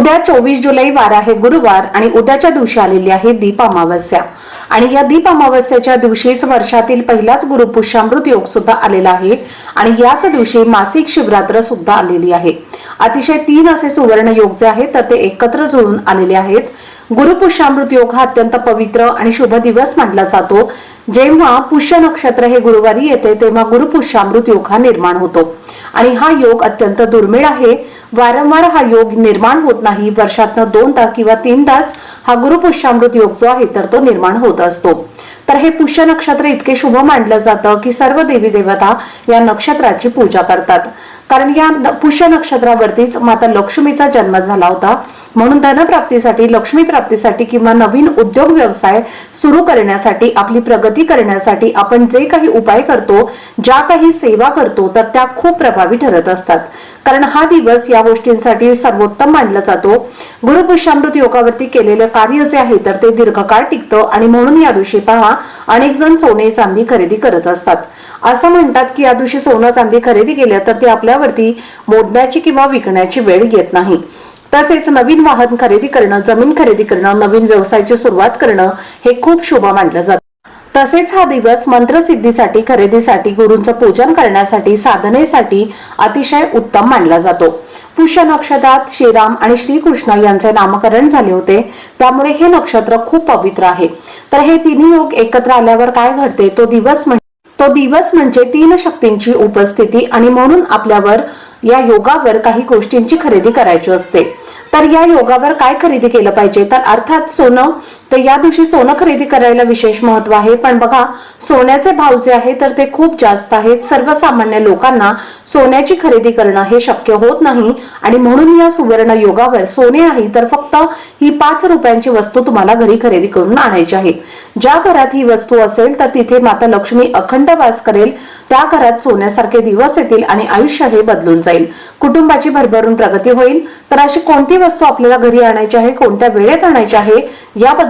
उद्या चोवीस जुलै वार आहे गुरुवार आणि उद्याच्या दिवशी आलेली आहे दीप अमावस्या. आणि या दीप अमावस्याच्या दिवशीच वर्षातील पहिलाच गुरुपुष्यामृत योग सुद्धा आलेला आहे आणि याच दिवशी मासिक शिवरात्र सुद्धा आलेली आहे. अतिशय तीन असे सुवर्ण योग जे आहेत तर ते एकत्र जुळून आलेले आहेत. गुरुपुष्यामृत योग हा अत्यंत पवित्र आणि शुभ दिवस मानला जातो. जेव्हा पुष्य नक्षत्र हे गुरुवारी येते तेव्हा गुरुपुष्यामृत योग हा निर्माण होतो. आणि हा योग अत्यंत दुर्मिळ आहे. वारंवार हा योग निर्माण होत नाही. वर्षातनं दोनदा किंवा तीन तास हा गुरुपुष्यामृत योग जो आहे तर तो निर्माण होत असतो. तर हे पुष्य नक्षत्र इतके शुभ मानलं जातं की सर्व देवी देवता या नक्षत्राची पूजा करतात. कारण या पुष्य नक्षत्रावरतीच माता लक्ष्मीचा जन्म झाला होता. म्हणून धनप्राप्तीसाठी लक्ष्मी प्राप्तीसाठी किंवा नवीन उद्योग व्यवसाय सुरू करण्यासाठी आपली प्रगती करण्यासाठी आपण जे काही उपाय करतो ज्या काही सेवा करतो तर त्या खूप प्रभावी ठरत असतात. कारण हा दिवस या गोष्टींसाठी सर्वोत्तम मानला जातो. गुरुपुष्यामृत योगावरती केलेलं कार्य जे आहे तर ते दीर्घकाळ टिकतं आणि म्हणून या दिवशी पहा अनेक जण सोने चांदी खरेदी करत असतात. असं म्हणतात की या दिवशी सोनं चांदी खरेदी केलं तर ते आपल्या आपल्यावरती मोडण्याची किंवा विकण्याची वेळ येत नाही. तसेच नवीन वाहन खरेदी करणं जमीन खरेदी करणं नवीन व्यवसायाची सुरुवात करणं हे खूप शुभ मानलं जातं. तसेच हा दिवस मंत्रसिद्धीसाठी खरेदीसाठी गुरूंचं पूजन करण्यासाठी साधनेसाठी अतिशय उत्तम मानला जातो. पुष्य नक्षत्रात श्रीराम आणि श्रीकृष्ण यांचे नामकरण झाले होते. त्यामुळे हे नक्षत्र खूप पवित्र आहे. तर हे तिन्ही योग एकत्र आल्यावर काय घडते? तो दिवस म्हणजे तो दिवस म्हणजे तीन शक्तींची उपस्थिती आणि म्हणून आपल्यावर या योगावर काही गोष्टींची खरेदी करायची असते. तर या योगावर काय खरेदी केलं पाहिजे? तर अर्थात सोनं तर या दिवशी सोनं खरेदी करायला विशेष महत्त्व आहे. पण बघा सोन्याचे भाव जे आहे तर ते खूप जास्त आहेत. सर्वसामान्य लोकांना सोन्याची खरेदी करणं हे शक्य होत नाही. आणि म्हणून या सुवर्ण योगावर सोने नाही तर फक्त ही पाच रुपयांची वस्तू तुम्हाला घरी खरेदी करून आणायची आहे. ज्या घरात ही वस्तू असेल तर तिथे माता लक्ष्मी अखंड वास करेल. त्या घरात सोन्यासारखे दिवस येतील आणि आयुष्य हे बदलून जाईल. कुटुंबाची भरभरून प्रगती होईल. तर अशी कोणती वस्तू आपल्याला घरी आणायची आहे कोणत्या वेळेत आणायची आहे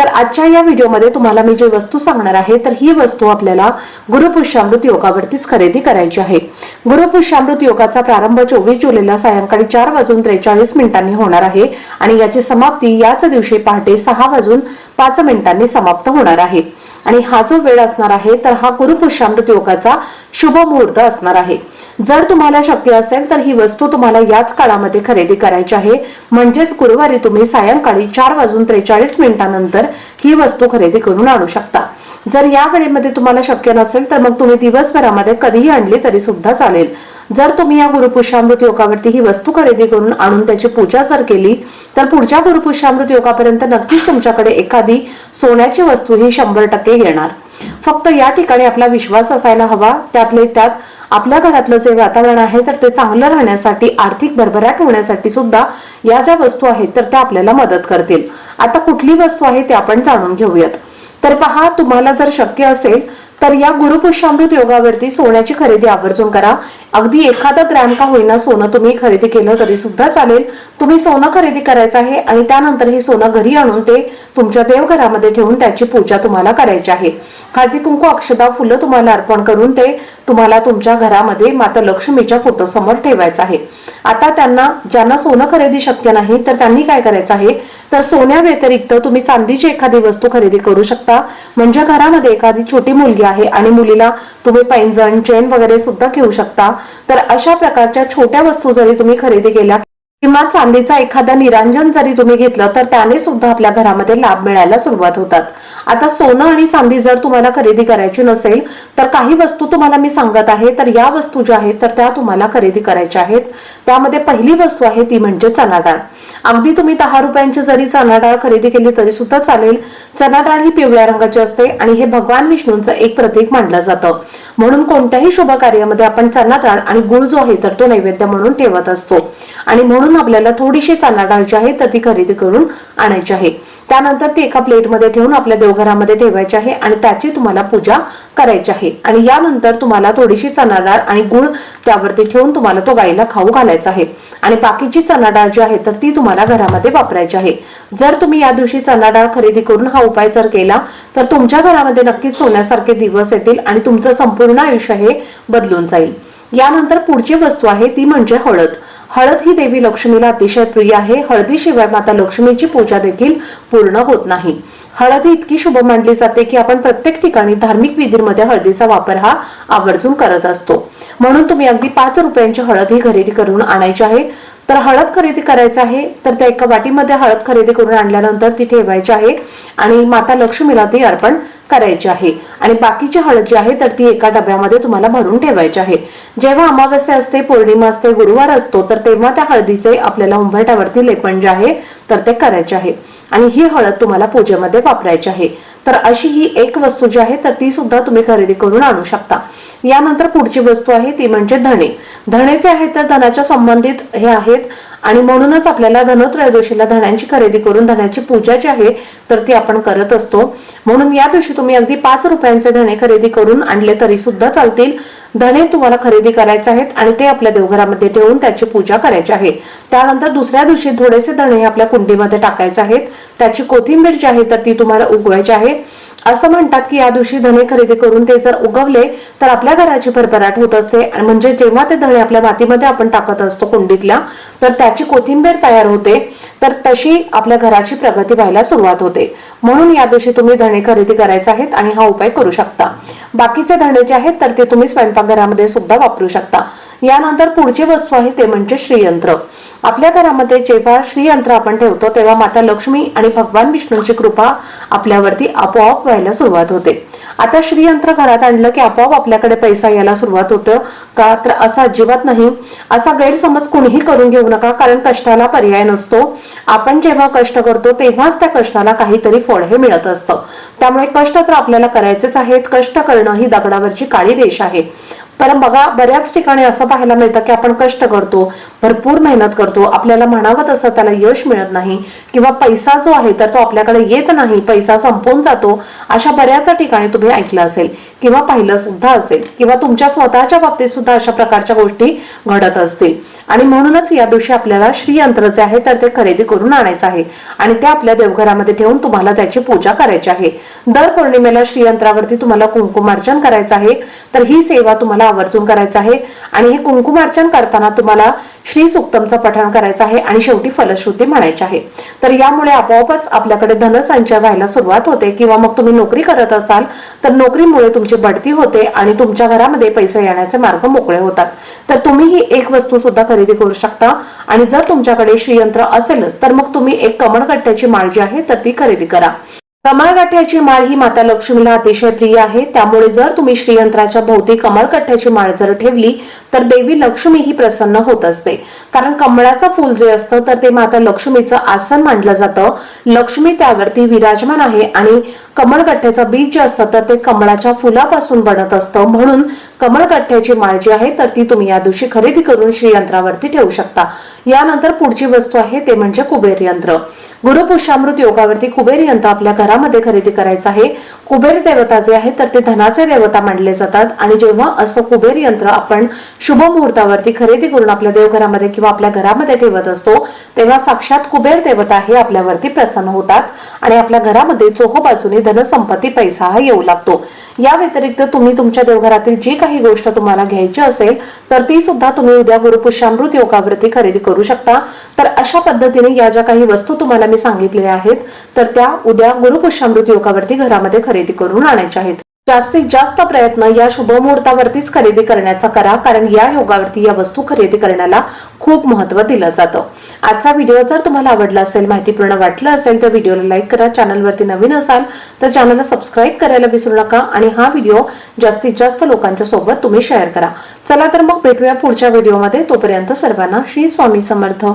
तर आजच्या या व्हिडिओमध्ये तुम्हाला मी जी वस्तू सांगणार आहे तर ही वस्तू आपल्याला गुरुपुष्यामृत योगावरतीच खरेदी करायची आहे. गुरुपुष्यामृत योगाचा प्रारंभ चोवीस जुलैला सायंकाळी चार वाजून त्रेचाळीस मिनिटांनी होणार आहे आणि याची समाप्ती याच दिवशी पहाटे सहा वाजून पाच मिनिटांनी समाप्त होणार आहे. आणि हा जो वेळ असणार आहे तर हा गुरुपुष्यामृत योगाचा शुभ मुहूर्त असणार आहे. जर तुम्हाला शक्य असेल तर ही वस्तू तुम्हाला याच काळामध्ये खरेदी करायची आहे. म्हणजेच गुरुवारी तुम्ही सायंकाळी चार वाजून त्रेचाळीस मिनिटानंतर ही वस्तू खरेदी करून आणू शकता. जर या वेळेमध्ये तुम्हाला शक्य नसेल तर मग तुम्ही दिवसभरामध्ये कधीही आणली तरी सुद्धा चालेल. जर तुम्ही या गुरुपुष्यामृत योगावरती ही वस्तू खरेदी करून आणून त्याची पूजा जर केली तर पुढच्या गुरुपुष्यामृत योगापर्यंत नक्कीच तुमच्याकडे एखादी सोन्याची वस्तू ही शंभर टक्के येणार. फक्त या ठिकाणी आपला विश्वास असायला हवा. त्यातले त्यात आपल्या घरातलं जे वातावरण आहे तर ते चांगलं राहण्यासाठी आर्थिक भरभराट होण्यासाठी सुद्धा या ज्या वस्तू आहेत तर त्या आपल्याला मदत करतील. आता कुठली वस्तू आहे ते आपण जाणून घेऊयात. तर पहा तुम्हाला जर शक्य असेल तर या गुरुपुष्यामृत योगावरती सोन्याची खरेदी आवर्जून करा. अगदी एखादा ग्रॅम का होईना सोनं तुम्ही खरेदी केलं तरी सुद्धा चालेल. तुम्ही सोनं खरेदी करायचं आहे आणि त्यानंतर हे सोनं घरी आणून ते तुमच्या देवघरामध्ये ठेवून त्याची पूजा तुम्हाला करायची आहे. हळदी कुंकू अक्षदा फुलं तुम्हाला अर्पण करून ते तुम्हाला तुमच्या घरामध्ये माता लक्ष्मीच्या फोटो समोर आहे. आता त्यांना ज्यांना सोनं खरेदी शक्य नाही तर त्यांनी काय करायचं आहे? तर सोन्या व्यतिरिक्त तुम्ही चांदीची एखादी वस्तू खरेदी करू शकता. म्हणजे घरामध्ये एखादी छोटी मुलगी आहे आणि मुलीला तुम्ही पैंजण चेन वगैरे सुद्धा घेऊ शकता. तर अशा प्रकारच्या छोट्या वस्तू जरी तुम्ही खरेदी केल्या किंवा चांदीचा एखादा निरांजन जरी तुम्ही घेतलं तर त्याने सुद्धा आपल्या घरामध्ये लाभ मिळायला सुरुवात होतात. आता सोनं आणि चांदी जर तुम्हाला खरेदी करायची नसेल तर काही वस्तू तुम्हाला मी सांगत आहे. तर या वस्तू ज्या आहेत तर त्या तुम्हाला खरेदी करायच्या आहेत. त्यामध्ये पहिली वस्तू आहे ती म्हणजे चना डाळ अगदी तुम्ही दहा रुपयांची जरी चना डाळ खरेदी केली तरी सुद्धा चालेल. चना डाळ ही पिवळ्या रंगाची असते आणि हे भगवान विष्णूंचं एक प्रतीक मानलं जातं. म्हणून कोणत्याही शुभ कार्यामध्ये आपण चना डाळ आणि गुळ जो आहे तर तो नैवेद्य म्हणून ठेवत असतो. आणि म्हणून आपल्याला थोडीशी चना डाळ जी आहे तर ती खरेदी करून आणायची आहे. त्यानंतर ती एका प्लेटमध्ये ठेवून आपल्या घरामध्ये ठेवायची आहे आणि त्याची तुम्हाला पूजा करायची आहे. आणि यानंतर तुम्हाला थोडीशी चणा डाळ आणि गुळ त्यावरती ठेवून तुम्हाला तो गाईला खाऊ घालायचा आहे. आणि बाकीची चणा डाळ जी आहे तर ती तुम्हाला घरामध्ये वापरायची आहे. जर तुम्ही या दिवशी चणा डाळ खरेदी करून हा उपाय जर केला तर तुमच्या घरामध्ये नक्कीच सोन्यासारखे दिवस येतील आणि तुमचं संपूर्ण आयुष्य हे बदलून जाईल. यानंतर पुढची वस्तू आहे ती म्हणजे हळद. हळद ही देवी लक्ष्मीला अतिशय प्रिय आहे. हळदीशिवाय माता लक्ष्मीची पूजा देखील पूर्ण होत नाही. हळद ही इतकी शुभ मानली जाते की आपण प्रत्येक ठिकाणी धार्मिक विधींमध्ये हळदीचा वापर हा आवर्जून करत असतो. म्हणून तुम्ही अगदी पाच रुपयांची हळद ही खरेदी करून आणायची आहे. तर हळद खरेदी करायचं आहे तर त्या एका वाटीमध्ये हळद खरेदी करून आणल्यानंतर ती ठेवायची आहे आणि माता लक्ष्मीला ती अर्पण करायची आहे. आणि बाकीची हळद जी आहे तर ती एका डब्यामध्ये तुम्हाला भरून ठेवायची आहे. जेव्हा अमावस्या असते पौर्णिमा असते गुरुवार असतो तर तेव्हा त्या हळदीचे आपल्याला उंबरट्यावरती लेपन जे आहे तर ते करायचे आहे. आणि ही हळद तुम्हाला पूजेमध्ये वापरायची आहे. तर अशी ही एक वस्तू जी आहे तर ती सुद्धा तुम्ही खरेदी करून आणू शकता. यानंतर पुढची वस्तू आहे ती म्हणजे धणे. धणेचे आहे तर धनाच्या संबंधित हे आहेत आणि म्हणूनच आपल्याला धनत्रयोदशीला धण्यांची खरेदी करून धण्याची पूजा जी आहे तर ती आपण करत असतो. म्हणून या दिवशी तुम्ही अगदी पाच रुपयांचे धणे खरेदी करून आणले तरी सुद्धा चालतील. धणे तुम्हाला खरेदी करायचे आहेत आणि ते आपल्या देवघरामध्ये ठेवून त्याची पूजा करायची आहे. त्यानंतर दुसऱ्या दिवशी थोडेसे धणे हे आपल्या कुंडीमध्ये टाकायचे आहेत. त्याची कोथिंबीर जी आहे तर ती तुम्हाला उगवायची आहे. असं म्हणतात की या दिवशी धणे खरेदी करून ते जर उगवले तर आपल्या घराची भरभराट होत असते. आणि म्हणजे जेव्हा ते धणे आपल्या मातीमध्ये आपण टाकत असतो कुंडीतल्या तर त्याची कोथिंबीर तयार होते. तर तशी आपल्या घराची प्रगती व्हायला सुरुवात होते. म्हणून या दिवशी तुम्ही धणे खरेदी करायचे आहेत आणि हा उपाय करू शकता. बाकीचे धणे जे आहेत तर ते तुम्ही स्वयंपाकघरामध्ये सुद्धा वापरू शकता. यानंतर पुढची वस्तू आहे ते म्हणजे श्रीयंत्र. आपल्या घरामध्ये जेव्हा श्रीयंत्र आपण ठेवतो तेव्हा माता लक्ष्मी आणि भगवान विष्णूंची कृपा आपल्यावरती आपोआप व्हायला सुरुवात होते. आता श्रीयंत्र घरात आणलं की आपोआप आपल्याकडे पैसा यायला सुरुवात होतं. का? तर असं अजिबात नाही. असा गैरसमज कोणीही करून घेऊ नका कारण कष्टाला पर्याय नसतो. आपण जेव्हा कष्ट करतो तेव्हाच त्या कष्टाला काहीतरी फळ हे मिळत असतं. त्यामुळे कष्ट तर आपल्याला करायचेच आहेत. कष्ट करणं ही दगडावरची काळी रेष आहे. तर बघा बऱ्याच ठिकाणी असं पाहायला मिळतं की आपण कष्ट करतो भरपूर मेहनत करतो आपल्याला म्हणावं तसं त्याला यश मिळत नाही किंवा पैसा जो आहे तर तो आपल्याकडे येत नाही पैसा संपून जातो अशा बऱ्याच ठिकाणी तुम्ही ऐकलं असेल किंवा पाहिलं सुद्धा असेल किंवा तुमच्या स्वतःच्या बाबतीत सुद्धा अशा प्रकारच्या गोष्टी घडत असतील. आणि म्हणूनच या दिवशी आपल्याला श्रीयंत्र जे आहे तर ते खरेदी करून आणायचं आहे आणि ते आपल्या देवघरामध्ये ठेवून तुम्हाला त्याची पूजा करायची आहे. दर पौर्णिमेला श्रीयंत्रावरती तुम्हाला कुंकुमार्जन करायचं आहे तर ही सेवा तुम्हाला आवर्जून करायचं आहे. आणि हे कुंकुमार्चन करताना तुम्हाला श्री सुक्तमचं पठण करायचं आहे आणि शेवटी फलश्रुती म्हणायची आहे. तर यामुळे आपोआपच आपल्याकडे धनसंचय व्हायला सुरुवात होते किंवा मग तुम्ही नोकरी करत असाल तर नोकरीमुळे तुमची बढती होते आणि तुमच्या घरामध्ये पैसे येण्याचे मार्ग मोकळे होतात. तर तुम्ही ही एक वस्तू सुद्धा खरेदी करू शकता आणि जर तुमच्याकडे श्रीयंत्र असेलच तर मग तुम्ही एक कमळकट्ट्याची माळ जी आहे तर ती खरेदी करा. कमळगठ्याची माळ ही माता लक्ष्मीला अतिशय प्रिय आहे. त्यामुळे जर तुम्ही श्रीयंत्राच्या भोवती कमळकठ्याची माळ जर ठेवली तर देवी लक्ष्मी ही प्रसन्न होत असते. कारण कमळाचं फूल जे असतं तर ते माता लक्ष्मीचं आसन मानलं जातं. लक्ष्मी त्यावरती विराजमान आहे आणि कमळकठ्याचं बीज जे असतं तर ते कमळाच्या फुलापासून बनत असतं. म्हणून कमळकाठ्याची माळ जी आहे तर ती तुम्ही या दिवशी खरेदी करून श्रीयंत्रावरती ठेवू शकता. यानंतर पुढची वस्तू आहे ते म्हणजे कुबेर यंत्र. गुरुपुष्यामृत योगावरती कुबेर यंत्र आपल्या घरामध्ये खरेदी करायचं आहे. कुबेर देवता जे आहे तर ते धनाचे देवता मानले जातात. आणि जेव्हा असं कुबेर यंत्र आपण शुभ मुहूर्तावरती खरेदी करून आपल्या देवघरामध्ये किंवा आपल्या घरामध्ये ठेवत असतो तेव्हा साक्षात कुबेर देवता हे आपल्यावरती प्रसन्न होतात. आणि आपल्या घरामध्ये चोहो बाजूने धनसंपत्ती पैसा हा येऊ लागतो. या व्यतिरिक्त तुम्ही तुमच्या देवघरातील जी काही गोष्ट तुम्हाला घ्यायची असेल तर ती सुद्धा तुम्ही उद्या गुरुपुष्यामृत योगावरती खरेदी करू शकता. तर अशा पद्धतीने या ज्या काही वस्तू तुम्हाला मी सांगितलेल्या आहेत तर त्या उद्या गुरुपुष्यामृत योगावरती घरामध्ये खरेदी करून आणायच्या आहेत. जास्तीत जास्त प्रयत्न या शुभमुहूर्तावरतीच खरेदी करण्याचा करा कारण या योगावरती या वस्तू खरेदी करण्याला खूप महत्त्व दिलं जातं. आजचा व्हिडिओ जर तुम्हाला आवडला असेल माहितीपूर्ण वाटलं असेल तर व्हिडिओला लाईक करा चॅनलवरती नवीन असाल तर चॅनलला सबस्क्राईब करायला विसरू नका आणि हा व्हिडिओ जास्तीत जास्त लोकांच्या सोबत तुम्ही शेअर करा. चला तर मग भेटूया पुढच्या व्हिडिओमध्ये. तोपर्यंत सर्वांना श्री स्वामी समर्थ.